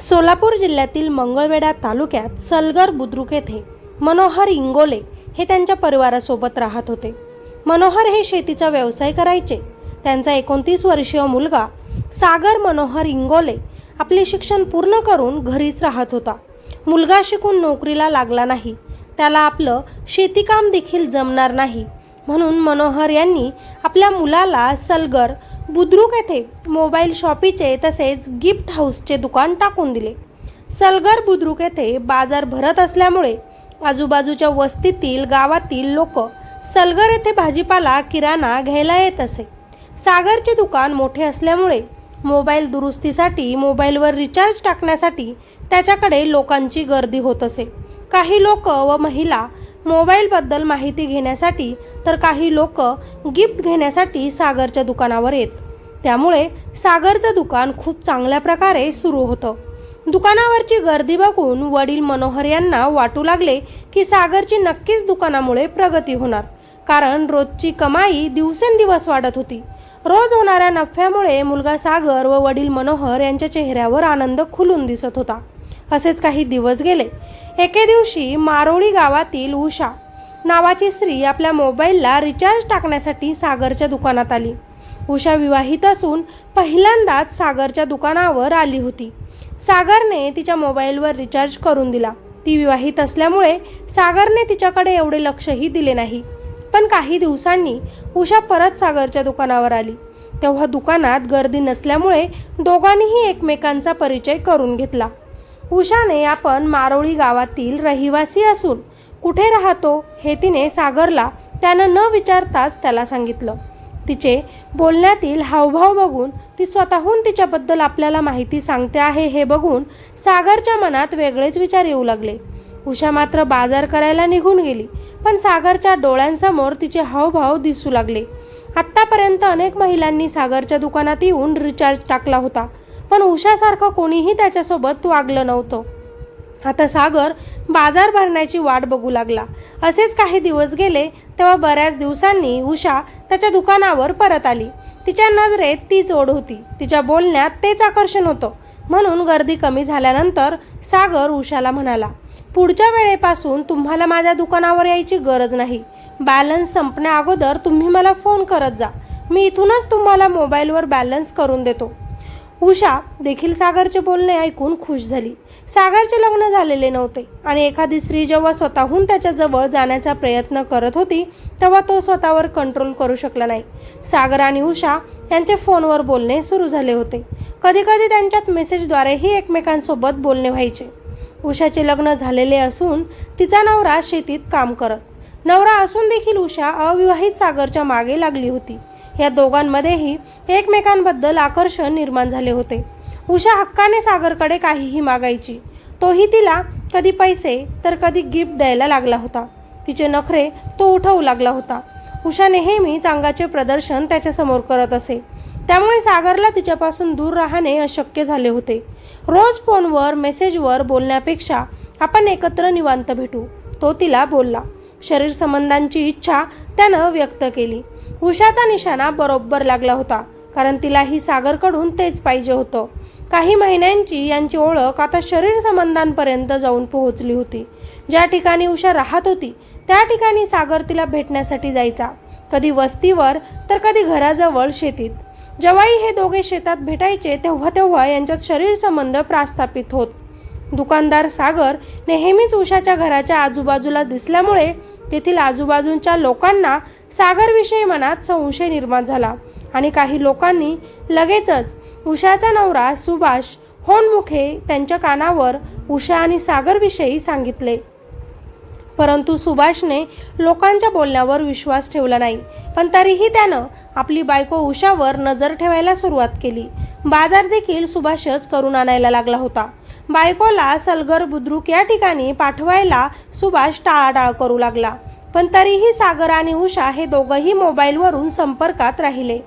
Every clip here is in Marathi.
सोलापूर जिल्ह्यातील मंगळवेढा तालुक्यात सलगर बुद्रुक येथे मनोहर इंगोले हे त्यांच्या परिवारासोबत राहत होते. मनोहर हे शेतीचा व्यवसाय करायचे. त्यांचा एकोणतीस वर्षीय मुलगा सागर मनोहर इंगोले आपले शिक्षण पूर्ण करून घरीच राहत होता. मुलगा शिकून नोकरीला लागला नाही. त्याला आपलं शेतीकाम देखील जमणार नाही. म्हणून मनोहर यांनी आपल्या मुलाला सलगर बुद्रुक येथे मोबाईल शॉपीचे तसेच गिफ्ट हाऊसचे दुकान टाकून दिले. सलगर बुद्रुक येथे बाजार भरत असल्यामुळे आजूबाजूच्या वस्तीतील गावातील लोक सलगर येथे भाजीपाला किराणा घ्यायला येत असे. सागरचे दुकान मोठे असल्यामुळे मोबाईल दुरुस्तीसाठी मोबाईलवर रिचार्ज टाकण्यासाठी त्याच्याकडे लोकांची गर्दी होत असे. काही लोक व महिला मोबाईलबद्दल माहिती घेण्यासाठी तर काही लोक गिफ्ट घेण्यासाठी सागरच्या दुकानावर येत. त्यामुळे सागरचं दुकान खूप चांगल्या प्रकारे सुरू होतं. दुकानावरची गर्दी बघून वडील मनोहर यांना वाटू लागले की सागरची नक्कीच दुकानामुळे प्रगती होणार. कारण रोजची कमाई दिवसेंदिवस वाढत होती. रोज होणाऱ्या नफ्यामुळे मुलगा सागर व वडील मनोहर यांच्या चेहऱ्यावर आनंद खुलून दिसत होता. असेच काही दिवस गेले. एके दिवशी मारोळी गावातील उषा नावाची स्त्री आपल्या मोबाईलला रिचार्ज टाकण्यासाठी सागरच्या दुकानात आली. उषा विवाहित असून पहिल्यांदाच सागरच्या दुकानावर आली होती. सागरने तिच्या मोबाईलवर रिचार्ज करून दिला. ती विवाहित असल्यामुळे सागरने तिच्याकडे एवढे लक्षही दिले नाही. पण काही दिवसांनी उषा परत सागरच्या दुकानावर आली. तेव्हा दुकानात गर्दी नसल्यामुळे दोघांनीही एकमेकांचा परिचय करून घेतला. उषाने आपण मारोळी गावातील रहिवासी असून कुठे राहतो हे तिने सागरला त्यानं न विचारताच त्याला सांगितलं. तिचे बोलण्यातील हावभाव बघून ती स्वतःहून तिच्याबद्दल आपल्याला माहिती सांगते आहे हे बघून सागरच्या मनात वेगळेच विचार येऊ लागले. उषा मात्र बाजार करायला निघून गेली पण सागरच्या डोळ्यांसमोर तिचे हावभाव दिसू लागले. आत्तापर्यंत अनेक महिलांनी सागरच्या दुकानात येऊन रिचार्ज टाकला होता. पण उषासारखं कोणीही त्याच्यासोबत वागलं नव्हतं. आता सागर बाजार भरण्याची वाट बघू लागला. असेच काही दिवस गेले तेव्हा बऱ्याच दिवसांनी उषा त्याच्या दुकानावर परत आली. तिच्या नजरेत तीच ओढ होती. तिच्या बोलण्यात तेच आकर्षण होतं. म्हणून गर्दी कमी झाल्यानंतर सागर उषाला म्हणाला पुढच्या वेळेपासून तुम्हाला माझ्या दुकानावर यायची गरज नाही. बॅलन्स संपण्या अगोदर तुम्ही मला फोन करत जा. मी इथूनच तुम्हाला मोबाईलवर बॅलन्स करून देतो. उषा देखील सागरचे बोलणे ऐकून खुश झाली. सागरचे लग्न झालेले नव्हते आणि एखादी स्त्री जेव्हा स्वतःहून त्याच्याजवळ जाण्याचा प्रयत्न करत होती तेव्हा तो स्वतःवर कंट्रोल करू शकला नाही. सागर आणि उषा यांचे फोनवर बोलणे सुरू झाले होते. कधीकधी त्यांच्यात मेसेजद्वारेही एकमेकांसोबत बोलणे व्हायचे. उषाचे लग्न झालेले असून तिचा नवरा शेतीत काम करत. नवरा असून देखील उषा अविवाहित सागरच्या मागे लागली होती. या दोघांमध्येही एकमेकांबद्दल आकर्षण निर्माण झाले होते. उषा हक्काने सागरकडे काहीही मागायची. तोही तिला कधी पैसे तर कधी गिफ्ट द्यायला लागला होता. तिचे नखरे तो उठवू लागला होता. उषा नेहमी चांगाचे प्रदर्शन त्याच्यासमोर करत असे. त्यामुळे सागरला तिच्यापासून दूर राहणे अशक्य झाले होते. रोज फोनवर मेसेजवर बोलण्यापेक्षा आपण एकत्र निवांत भेटू तो तिला बोलला. शरीर संबंधांची इच्छा त्यानं व्यक्त केली. उषाचा निशाणा बरोबर लागला होता कारण तिलाही सागरकडून तेच पाहिजे होतं. काही महिन्यांची यांची ओळख आता शरीर संबंधांपर्यंत जाऊन पोहोचली होती. ज्या ठिकाणी उषा राहत होती त्या ठिकाणी सागर तिला भेटण्यासाठी जायचा. कधी वस्तीवर तर कधी घराजवळ शेतीत. जेव्हाही हे दोघे शेतात भेटायचे तेव्हा तेव्हा यांच्यात शरीर संबंध प्रस्थापित होत. दुकानदार सागर नेहमीच उषाच्या घराच्या आजूबाजूला दिसल्यामुळे तेथील आजूबाजूच्या लोकांना सागरविषयी मनात संशय निर्माण झाला आणि काही लोकांनी लगेचच उषाचा नवरा सुभाष होनमुखे त्यांच्या कानावर उषा आणि सागरविषयी सांगितले. परंतु सुभाषने लोकांच्या बोलण्यावर विश्वास ठेवला नाही पण तरीही त्यानं आपली बायको उषावर नजर ठेवायला सुरुवात केली. बाजार देखील सुभाषच करून आणायला लागला होता. बायकोला सलगर बुद्रुक या ठिकाणी पाठवायला सुभाष टाळाटाळ करू लागला. पण तरीही सागर आणि उषा हे दोघंही मोबाईलवरून संपर्कात राहिले.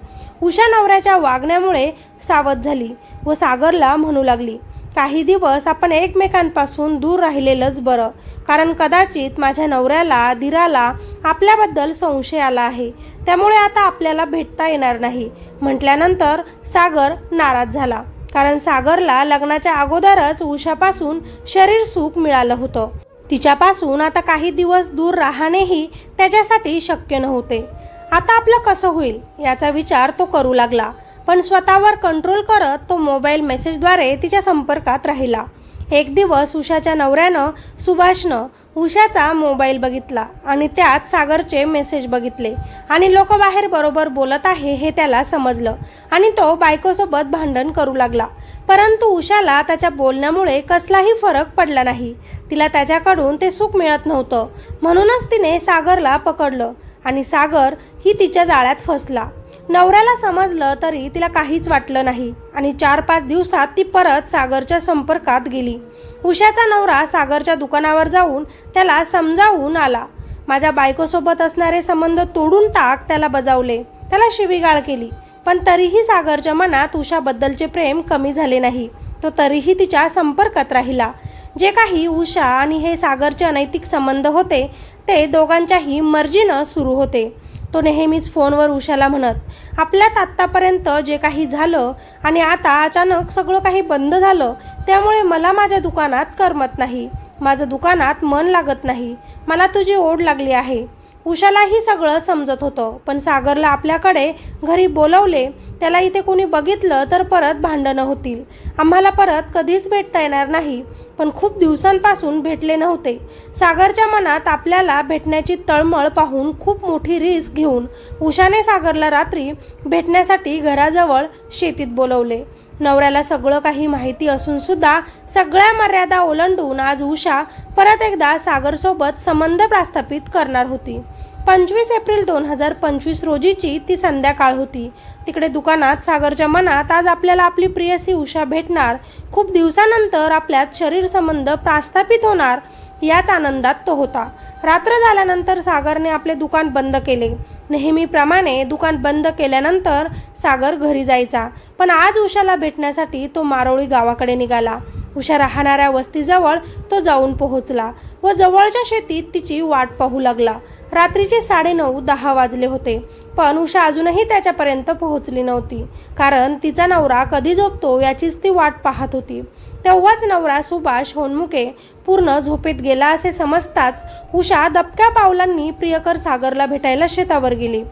उषा नवऱ्याच्या वागण्यामुळे सावध झाली व सागरला म्हणू लागली काही दिवस आपण एकमेकांपासून दूर राहिलेलंच बरं. कारण कदाचित माझ्या नवऱ्याला दिराला आपल्याबद्दल संशय आला आहे. त्यामुळे आता आपल्याला भेटता येणार नाही. म्हटल्यानंतर सागर नाराज झाला. कारण सागरला लग्नाच्या अगोदरच उषापासून शरीर सुख मिळालं होतं. तिच्यापासून आता काही दिवस दूर राहणेही त्याच्यासाठी शक्य नव्हते. आता आपलं कसं होईल याचा विचार तो करू लागला. पण स्वतःवर कंट्रोल करत तो मोबाईल मेसेजद्वारे तिच्या संपर्कात राहिला. एक दिवस उषाच्या नवऱ्यानं सुभाषनं उषाचा मोबाईल बघितला आणि त्यात सागरचे मेसेज बघितले. आणि लोक बाहेर बरोबर बोलत आहे हे त्याला समजलं. आणि तो बायकोसोबत भांडण करू लागला. परंतु उषाला त्याच्या बोलण्यामुळे कसलाही फरक पडला नाही. तिला त्याच्याकडून ते सुख मिळत नव्हतं. म्हणूनच तिने सागरला पकडलं आणि सागर ही तिच्या जाळ्यात फसला. नवऱ्याला समजलं तरी तिला काहीच वाटलं नाही. आणि चार पाच दिवसात ती परत सागरच्या संपर्कात गेली. उषाचा नवरा सागरच्या दुकानावर जाऊन त्याला समजावून आला. माझ्या बायकोसोबत असणारे संबंध तोडून टाक त्याला बजावले. त्याला शिवीगाळ केली. पण तरीही सागरच्या मनात उषाबद्दलचे प्रेम कमी झाले नाही. तो तरीही तिच्या संपर्कात राहिला. जे काही उषा आणि हे सागरचे अनैतिक संबंध होते ते दोघांच्याही मर्जीनं सुरू होते. तो नेहमीच फोनवर उषाला म्हणत आपल्यात आत्तापर्यंत जे काही झालं आणि आता अचानक सगळं काही बंद झालं त्यामुळे मला माझ्या दुकानात करमत नाही. माझं दुकानात मन लागत नाही. मला तुझी ओढ लागली आहे. उषालाही सगळं समजत होतं पण सागरला आपल्याकडे घरी बोलवले त्याला इथे कोणी बघितलं तर परत भांडणं होतील. आम्हाला परत कधीच भेटता येणार नाही पण खूप दिवसांपासून भेटले नव्हते. सागरच्या मनात आपल्याला भेटण्याची तळमळ पाहून खूप मोठी रिस्क घेऊन उषाने सागरला रात्री भेटण्यासाठी घराजवळ शेतीत बोलवले. नवऱ्याला सगळं काही माहिती असून सुद्धा सगळ्या मर्यादा ओलांडून आज उषा परत एकदा सागरसोबत संबंध प्रस्थापित करणार होती. पंचवीस एप्रिल दोन हजार पंचवीस रोजीची ती संध्याकाळ होती. तिकडे दुकानात सागरच्या मनात आज आपल्याला आपली प्रियसी उषा भेटणार. खूप दिवसानंतर आपल्यात शरीर संबंध प्रस्थापित होणार याच आनंदात तो होता. रात्र झाल्यानंतर सागरने आपले दुकान बंद केले. नेहमीप्रमाणे दुकान बंद केल्यानंतर सागर घरी जायचा. पण आज उषाला भेटण्यासाठी तो मारोळी गावाकडे निघाला. उषा राहणाऱ्या वस्तीजवळ तो जाऊन पोहोचला व जवळच्या शेतीत तिची वाट पाहू लागला. रात्रीचे साडेनऊ दहा वाजले होते. पण उषा अजूनही त्याच्यापर्यंत पोहोचली नव्हती. कारण तिचा नवरा कधी झोपतो याचीच ती वाट पाहत होती. तेव्हाच नवरा सुभाष होनमुके पूर्ण झोपेत गेला असे समजताच उषा दबक्या पावलांनी प्रियकर सागरला भेटायला शेतावर गेली.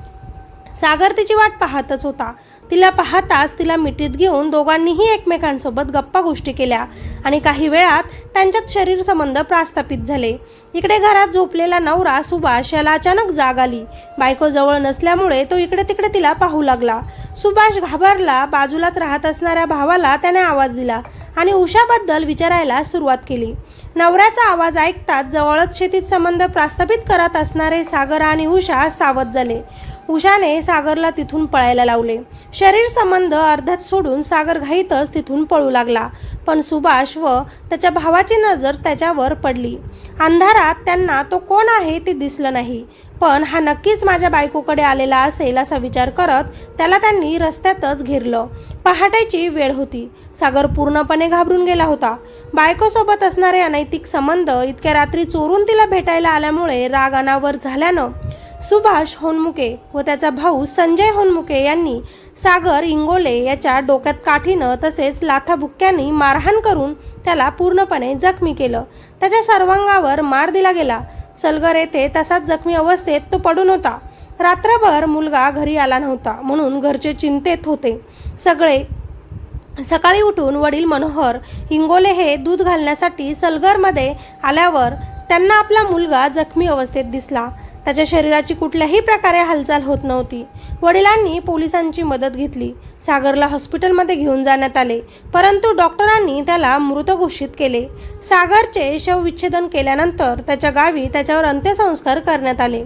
सागर तिची वाट पाहतच होता. तिला पाहताच तिला मिठीत घेऊन दोघांनीही एकमेकांसोबत गप्पा गोष्टी केल्या आणि काही वेळात त्यांच्यात शरीर संबंध प्रस्थापित झाले. इकडे घरात झोपलेला नवरा सुभाष याला अचानक जाग आली. बायको जवळ नसल्यामुळे तो इकडे तिकडे तिला पाहू लागला. सुभाष घाबरला बाजूलाच राहत असणाऱ्या भावाला त्याने आवाज दिला. आणि उषाबद्दल विचारायला सुरुवात केली. नवऱ्याचा आवाज ऐकताच जवळच शेतीत संबंध प्रस्थापित करत असणारे सागर आणि उषा सावध झाले. उषाने सागरला तिथून पळायला लावले. शरीर संबंध अर्ध्यात सोडून सागर घाईतच तिथून पळू लागला. पण सुभाष व त्याच्या भावाची नजर त्याच्यावर पडली. अंधारात त्यांना तो कोण आहे ते दिसलं नाही. पण हा नक्कीच माझ्या बायकोकडे आलेला असेल असा विचार करत त्याला त्यांनी रस्त्यातच घेरलं. पहाटेची वेळ होती. सागर पूर्णपणे घाबरून गेला होता. बायकोसोबत असणारे अनैतिक संबंध इतक्या रात्री चोरून तिला भेटायला आल्यामुळे राग अनावर झाल्यानं सुभाष होनमुके व त्याचा भाऊ संजय होनमुके यांनी सागर इंगोले याच्या डोक्यात काठीनं तसेच लाथाबुक्क्यांनी मारहाण करून त्याला पूर्णपणे जखमी केलं. त्याच्या सर्वांगावर मार दिला गेला. सलगर येथे तसाच जखमी अवस्थेत तो पडून होता. रात्रभर मुलगा घरी आला नव्हता म्हणून घरचे चिंतेत होते. सगळे सकाळी उठून वडील मनोहर इंगोले हे दूध घालण्यासाठी सलगरमध्ये आल्यावर त्यांना आपला मुलगा जखमी अवस्थेत दिसला. त्याच्या शरीराची कुठल्याही प्रकारे हालचाल होत नव्हती. वडिलांनी पोलिसांची मदत घेतली. सागरला हॉस्पिटलमध्ये घेऊन जाण्यात आले. परंतु डॉक्टरांनी त्याला मृत घोषित केले. सागरचे शवविच्छेदन केल्यानंतर त्याच्या गावी त्याच्यावर अंत्यसंस्कार करण्यात आले.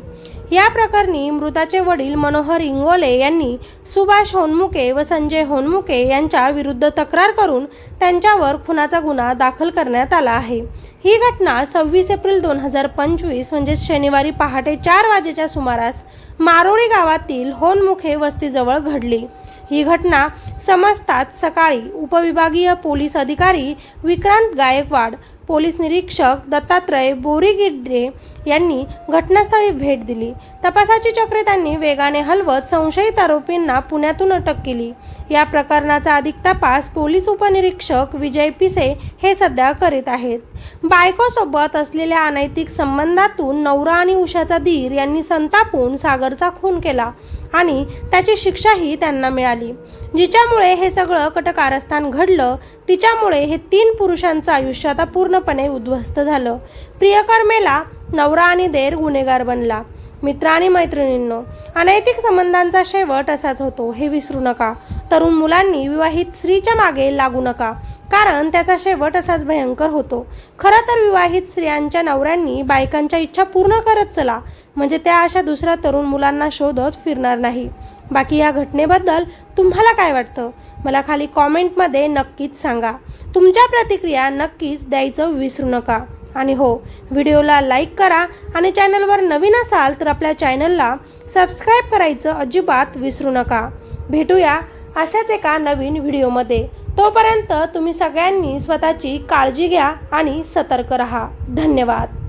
या प्रकरणी मृताचे वडील मनोहर इंगोले यांनी सुभाष होनमुके व संजय होनमुके यांच्या विरुद्ध तक्रार करून त्यांच्यावर खुनाचा गुन्हा दाखल करण्यात आला आहे. ही घटना सव्वीस एप्रिल दोन हजार पंचवीस म्हणजेच शनिवारी पहाटे चार वाजेच्या सुमारास मारोळी गावातील होनमुखे वस्तीजवळ घडली. ही घटना समजताच सकाळी उपविभागीय पोलीस अधिकारी विक्रांत गायकवाड पोलीस निरीक्षक दत्तात्रय बोरीगिड्रे यांनी घटनास्थळी भेट दिली. तपासाची चक्रे त्यांनी वेगाने हलवत संशयित आरोपींना पुण्यातून अटक केली. या प्रकरणाचा अधिक तपास पोलीस उपनिरीक्षक विजय पिसे हे सध्या करीत आहेत. बायकोसोबत असलेल्या अनैतिक संबंधातून नवरा आणि उषाचा धीर यांनी संतापून सागरचा खून केला आणि त्याची शिक्षाही त्यांना मिळाली. जिच्यामुळे हे सगळं कटकारस्थान घडलं तिच्यामुळे हे तीन पुरुषांचं आयुष्य आता पूर्णपणे उद्ध्वस्त झालं. प्रियकर्मेला नवरा आणि देर गुन्हेगार बनला. मित्र आणि मैत्रिणींनो अनैतिक संबंधांचा शेवट असाच होतो हे विसरू नका. तरुण मुलांनी विवाहित स्त्रीच्या मागे लागू नका कारण त्याचा शेवट असाच भयंकर होतो. खरं तर विवाहित स्त्रियांच्या नवऱ्यांनी बायकांच्या इच्छा पूर्ण करत चला म्हणजे त्या अशा दुसऱ्या तरुण मुलांना शोधच फिरणार नाही. बाकी या घटनेबद्दल तुम्हाला काय वाटतं? मला खाली कॉमेंटमध्ये नक्कीच सांगा. तुमच्या प्रतिक्रिया नक्कीच द्यायचं विसरू नका. आणि हो व्हिडिओला लाईक करा आणि चॅनलवर नवीन असाल तर आपल्या चॅनलला सबस्क्राईब करायचं अजिबात विसरू नका. भेटूया अशाच एका नवीन व्हिडिओमध्ये. तोपर्यंत तुम्ही सगळ्यांनी स्वतःची काळजी घ्या आणि सतर्क रहा. धन्यवाद.